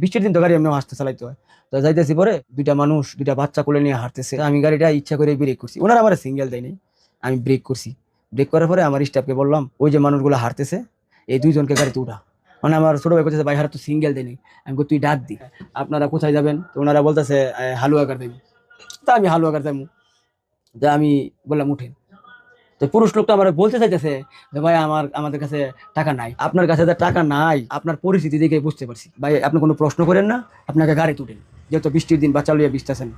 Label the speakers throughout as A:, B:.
A: বৃষ্টির দিন তো গাড়ি এমনি আসতে চালাইতে হয়। তো যাইতেছি পরে দুইটা মানুষ, দুইটা বাচ্চা কোলে নিয়ে হাঁটতেছে। আমি গাড়িটা ইচ্ছা করে ব্রেক করছি। ওনারা আমার সিঙ্গেল দেয়নি। আমি ব্রেক করছি। ব্রেক করার পরে আমার স্টাফকে বললাম, ওই যে মানুষগুলো হাঁটতেছে, এই দুইজনকে গাড়িতে উঠা। মানে আমার ছোট ভাই করতেছে ভাই তো সিঙ্গেল দেয়নি। আমি তুই ডাক দি। আপনারা কোথায় যাবেন? তো ওনারা বলতেছে হালুয়াগার দেবো তা আমি হালুয়াগার যাব। তা আমি বললাম, উঠেন। তো পুরুষ লোকটা আমার বলতে চাইতেছে যে, ভাই, আমার, আমাদের কাছে টাকা নাই। আপনার কাছে টাকা নাই, আপনার পরিস্থিতি দেখে বুঝতে পারছি। ভাই, আপনি কোনো প্রশ্ন করেন না, আপনাকে গাড়ি তুটেন যেহেতু বৃষ্টির দিন বাচ্চা লইয়া বৃষ্টাছেন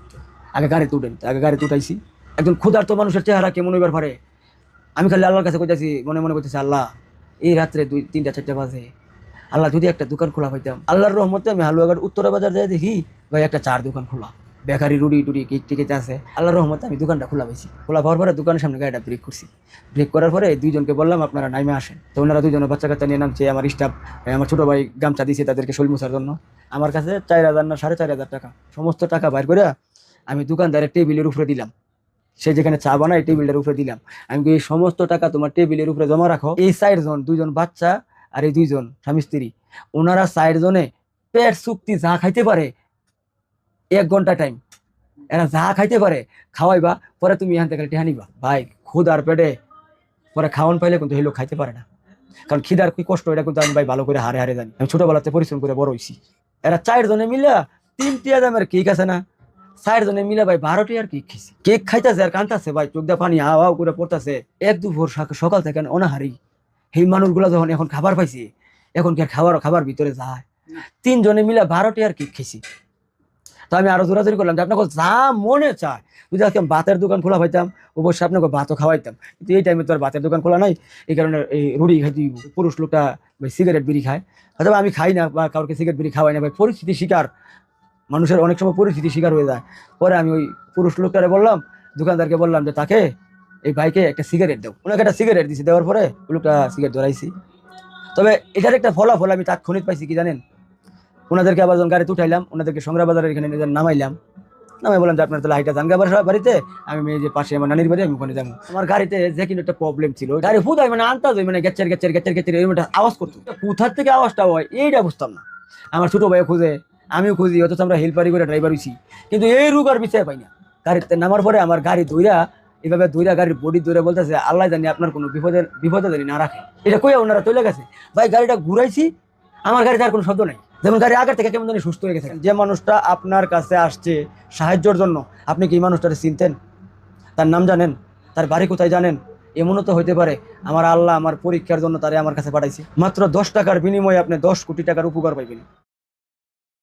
A: আগে গাড়ি তুটেন তো আগে গাড়ি তুটাইছি। একজন ক্ষুধার্ত মানুষের চেহারা কেমন হইবার পারে? আমি খালি আল্লাহর কাছে কইতাছি, মনে মনে করতেছি আল্লাহ, এই রাত্রে দুই, তিনটা, চারটা বাজে। আল্লাহ যদি একটা দোকান খোলা পাইতাম, আল্লাহর রহমতে আমি হালুয়াঘাট উত্তরা বাজার যাই দেখি, ভাই, একটা চার দোকান খোলা। বেকারি রুটি টুটি কেক টিকেতে আছে আল্লাহ রহমতে আমি দোকানটা খোলা পাইছি। খোলা পাওয়ার পরে দোকানের সামনে গাড়িটা ব্রেক করছি। ব্রেক করার পরে দুইজনকে বললাম, আপনারা নাইমে আসেন। তো ওনারা দুজনে বাচ্চা কাচ্চা নিয়ে নামছে, আমার স্টাফ আমার ছোট ভাই গামছা দিয়েছে তাদেরকে শৈল মোছার জন্য। আমার কাছে চার হাজার না, সাড়ে চার হাজার টাকা। সমস্ত টাকা বাইর করে আমি দোকানদারের টেবিলের উপরে দিলাম। সে যেখানে চা বানায় টেবিলটার উপরে দিলাম। আমি এই সমস্ত টাকা তোমার টেবিলের উপরে জমা রাখো। এই সাইড জন দুইজন বাচ্চা আর এই দুইজন স্বামী স্ত্রী ওনারা সাইড জনে পেট চুক্তি যা খাইতে পারে এক ঘণ্টা টাইম এরা যা খাইতে পারে, খাওয়াইবা, পরে তুমি এখান থেকে টেহা নিবা। ভাই আর পেটে, পরে খাওয়ান পাইলে কিন্তু এই লোক খাইতে পারে না। কারণ খিদার কি কষ্ট, এটা কিন্তু আমি ভাই ভালো করে হারে হারে জানি। আমি ছোটবেলাতে পরিশ্রম করে বড় হইছি। এরা চার জনে মিলা তিনটি দামের কেক আছে না? চার জনে মিলে ভাই বারোটি আর কেক খেয়েছি কেক খাইতেছে আর কান্তাছে ভাই, চোখ দিয়ে পানি হাওয়া করে পড়তেছে। এক দুপুর সক- সকাল থেকে অনাহারি। সেই মানুষগুলো যখন এখন খাবার পাইছি, এখন কি খাবার খাবার ভিতরে যায়? তিনজনে মিলে বারোটি আর কেক খেয়েছি তো আমি আরও জোরাজোরি করলাম যে আপনাকে যা মনে চায়, যদি আজকে ভাতের দোকান খোলা পাইতাম, অবশ্যই আপনাকে ভাতও খাওয়াইতাম। কিন্তু এই টাইমে তো আর ভাতের দোকান খোলা নাই, এই কারণে এই রুড়ি খাইতে পুরুষ লোকটা সিগারেট বিড়ি খায়। অথবা আমি খাই না, বা কাউকে সিগারেট বিড়ি খাওয়াই না, ভাই পরিস্থিতি শিকার। মানুষের অনেক সময় পরিস্থিতি শিকার হয়ে যায়। পরে আমি ওই পুরুষ লোকটারে বললাম, দোকানদারকে বললাম যে, তাকে এই ভাইকে একটা সিগারেট দাও। ওনাকে একটা সিগারেট দিছি, দেওয়ার পরে লোকটা সিগারেট ধরাইছি। তবে এটার একটা ফলাফল আমি তাৎক্ষণিক পাইছি কি জানেন? ওনাদেরকে আবার যখন গাড়িতে উঠাইলাম, ওনাদেরকে সংগ্রাম বাজারের এখানে নামাইলাম, নামাই বললাম যে, আপনার তাহলে হাইটা জানগা বাড়িতে? আমি যে পাশে আমার নানির বাড়ি, আমি ওখানে যাব। আমার গাড়িতে যে কিন্তু একটা প্রবলেম ছিল গাড়ি হুদাই মানে আনতাজ মানে গেচ্চার গেচ্চার গেচ্চার গেচ্চার এরকম একটা আওয়াজ করতো। কোথার থেকে আওয়াজটা হয়, এইটা বুঝতাম না। আমার ছোট ভাই খুঁজে, আমিও খুঁজি, অথচ আমরা হেল্পারি করে ড্রাইভার হইছি। কিন্তু এই রুগ আর বিচার পাই না। গাড়িতে নামার পরে আমার গাড়ি দইরা এভাবে দইরা গাড়ির বডি দইরা বলতেছে, আল্লাহ জানি আপনার কোনো বিপদের, বিপদে জানি না রাখে। এটা কইয়া ওনারা চলে গেছে। ভাই, গাড়িটা ঘুরাইছি, আমার গাড়িতে আর কোনো শব্দ নাই। যেমন গাড়ি আগের থেকে কেমন জানি সুস্থ হয়ে গেছে। যে মানুষটা আপনার কাছে আসছে সাহায্যের জন্য, আপনি কি মানুষটাকে চিনতেন? তার নাম জানেন? তার বাড়ি কোথায় জানেন? এমনও তো হইতে পারে, আমার আল্লাহ আমার পরীক্ষার জন্য তারে আমার কাছে পাঠাইছে। মাত্র দশ টাকার বিনিময়ে আপনি দশ কোটি টাকার উপকার পাইবেন।